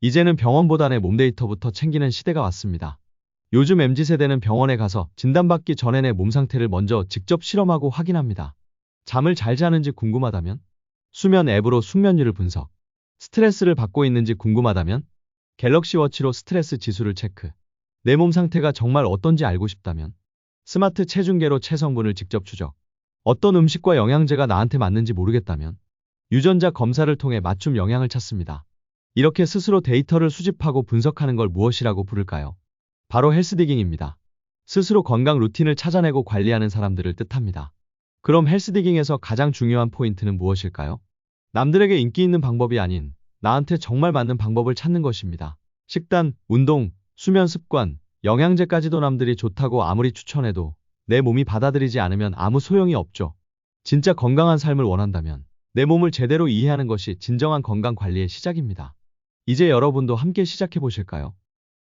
이제는 병원보다 내몸 데이터부터 챙기는 시대가 왔습니다. 요즘 MZ세대는 병원에 가서 진단받기 전에 내 몸 상태를 먼저 직접 실험하고 확인합니다. 잠을 잘 자는지 궁금하다면? 수면 앱으로 숙면율을 분석. 스트레스를 받고 있는지 궁금하다면? 갤럭시 워치로 스트레스 지수를 체크. 내 몸 상태가 정말 어떤지 알고 싶다면? 스마트 체중계로 체성분을 직접 추적. 어떤 음식과 영양제가 나한테 맞는지 모르겠다면? 유전자 검사를 통해 맞춤 영양을 찾습니다. 이렇게 스스로 데이터를 수집하고 분석하는 걸 무엇이라고 부를까요? 바로 헬스디깅입니다. 스스로 건강 루틴을 찾아내고 관리하는 사람들을 뜻합니다. 그럼 헬스디깅에서 가장 중요한 포인트는 무엇일까요? 남들에게 인기 있는 방법이 아닌 나한테 정말 맞는 방법을 찾는 것입니다. 식단, 운동, 수면 습관, 영양제까지도 남들이 좋다고 아무리 추천해도 내 몸이 받아들이지 않으면 아무 소용이 없죠. 진짜 건강한 삶을 원한다면 내 몸을 제대로 이해하는 것이 진정한 건강 관리의 시작입니다. 이제 여러분도 함께 시작해 보실까요?